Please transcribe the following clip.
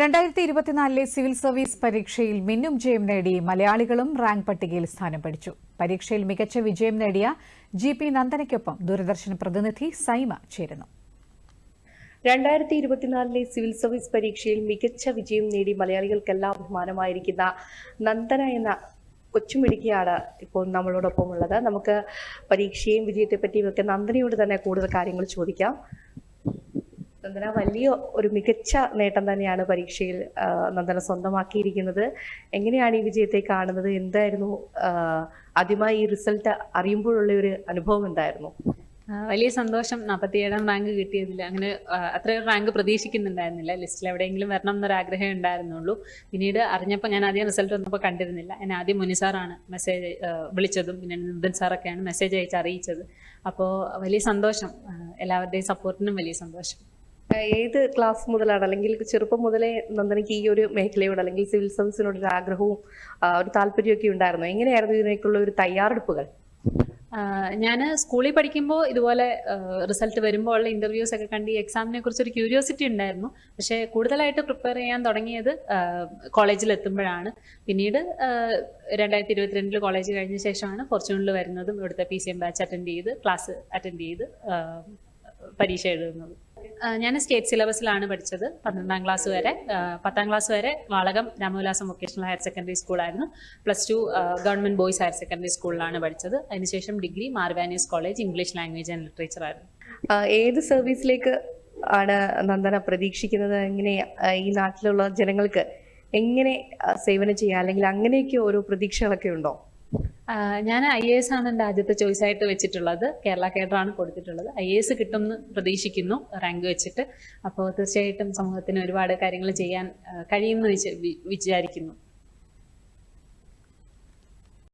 രണ്ടായിരത്തി ഇരുപത്തിനാലിലെ civil service പരീക്ഷയിൽ മിന്നും ജയം നേടി മലയാളികളും റാങ്ക് പട്ടികയിൽ സ്ഥാനം പിടിച്ചു. പരീക്ഷയിൽ മികച്ച വിജയം നേടിയ ജി പി നന്ദനയ്ക്കൊപ്പം ദൂരദർശൻ പ്രതിനിധി സൈമ ചേരുന്നു. രണ്ടായിരത്തി ഇരുപത്തിനാലിലെ സിവിൽ സർവീസ് പരീക്ഷയിൽ മികച്ച വിജയം നേടി മലയാളികൾക്കെല്ലാം അഭിമാനമായിരിക്കുന്ന നന്ദന എന്ന കൊച്ചുമിടുക്കിയാണ് ഇപ്പോൾ നമ്മളോടൊപ്പം ഉള്ളത് നമുക്ക് പരീക്ഷയും വിജയത്തെ പറ്റിയും ഒക്കെ നന്ദനയോട് തന്നെ കൂടുതൽ കാര്യങ്ങൾ ചോദിക്കാം. നന്ദന വലിയ ഒരു മികച്ച നേട്ടം തന്നെയാണ് പരീക്ഷയിൽ നന്ദന സ്വന്തമാക്കിയിരിക്കുന്നത്. എങ്ങനെയാണ് ഈ വിജയത്തെ കാണുന്നത്? എന്തായിരുന്നു ആദ്യമായി ഈ റിസൾട്ട് അറിയുമ്പോഴുള്ള ഒരു അനുഭവം എന്തായിരുന്നു? വലിയ സന്തോഷം. നാൽപ്പത്തിയേഴാം റാങ്ക് കിട്ടിയതിൽ അങ്ങനെ അത്രയും റാങ്ക് പ്രതീക്ഷിക്കുന്നുണ്ടായിരുന്നില്ല. ലിസ്റ്റിൽ എവിടെയെങ്കിലും വരണം എന്നൊരു ആഗ്രഹം ഉണ്ടായിരുന്നുള്ളൂ. പിന്നീട് അറിഞ്ഞപ്പോൾ ഞാൻ ആദ്യം റിസൾട്ട് വന്നപ്പോൾ കണ്ടിരുന്നില്ല. ഞാൻ ആദ്യം മുനി സാറാണ് മെസ്സേജ് വിളിച്ചതും പിന്നെ നിതൻ സാറൊക്കെയാണ് മെസ്സേജ് അയച്ച് അറിയിച്ചത്. അപ്പോൾ വലിയ സന്തോഷം. എല്ലാവരുടെയും സപ്പോർട്ടിനും വലിയ സന്തോഷം. ഏത് ക്ലാസ് മുതലാണ്? അല്ലെങ്കിൽ ചെറുപ്പം മുതലേ നന്ദനയ്ക്ക് ഈ ഒരു മേഖലയോട് അല്ലെങ്കിൽ സിവിൽ സർവീസിനോട് ഒരു ആഗ്രഹവും ഒരു താല്പര്യമൊക്കെ ഉണ്ടായിരുന്നു? എങ്ങനെയായിരുന്നു ഇതിനേക്കുള്ള ഒരു തയ്യാറെടുപ്പുകൾ? ഞാൻ സ്കൂളിൽ പഠിക്കുമ്പോൾ ഇതുപോലെ റിസൾട്ട് വരുമ്പോൾ ഉള്ള ഇന്റർവ്യൂസ് ഒക്കെ കണ്ട് ഈ എക്സാമിനെ കുറിച്ചൊരു ക്യൂരിയോസിറ്റി ഉണ്ടായിരുന്നു. പക്ഷേ കൂടുതലായിട്ട് പ്രിപ്പയർ ചെയ്യാൻ തുടങ്ങിയത് കോളേജിൽ എത്തുമ്പോഴാണ്. പിന്നീട് രണ്ടായിരത്തി ഇരുപത്തിരണ്ടിൽ കോളേജ് കഴിഞ്ഞ ശേഷമാണ് ഫോർച്യൂണിൽ വരുന്നതും ഇവിടുത്തെ P C M batch attend ചെയ്ത് ക്ലാസ് അറ്റൻഡ് ചെയ്ത് പരീക്ഷ എഴുതുന്നത്. ഞാൻ സ്റ്റേറ്റ് സിലബസിലാണ് പഠിച്ചത് പന്ത്രണ്ടാം ക്ലാസ് വരെ. പത്താം ക്ലാസ് വരെ Valakam Ramavilasam vocational higher secondary സ്കൂളായിരുന്നു plus two government boys higher secondary സ്കൂളിലാണ് പഠിച്ചത്. അതിനുശേഷം degree Mar Ivanios college English language and literature ആയിരുന്നു. ഏത് സർവീസിലേക്ക് ആണ് നന്ദന പ്രതീക്ഷിക്കുന്നത്? എങ്ങനെ ഈ നാട്ടിലുള്ള ജനങ്ങൾക്ക് എങ്ങനെ സേവനം ചെയ്യാം? അല്ലെങ്കിൽ അങ്ങനെയൊക്കെ ഓരോ പ്രതീക്ഷകളൊക്കെ ഉണ്ടോ? ഞാൻ ഐ എ എസ് ആണ് എന്റെ ആദ്യത്തെ ചോയ്സ് ആയിട്ട് വെച്ചിട്ടുള്ളത്. കേരള കേഡറാണ് കൊടുത്തിട്ടുള്ളത്. ഐ എ എസ് കിട്ടുമെന്ന് പ്രതീക്ഷിക്കുന്നു റാങ്ക് വെച്ചിട്ട്. അപ്പോൾ തീർച്ചയായിട്ടും സമൂഹത്തിന് ഒരുപാട് കാര്യങ്ങൾ ചെയ്യാൻ കഴിയുമെന്ന് വിച- വിചാരിക്കുന്നു.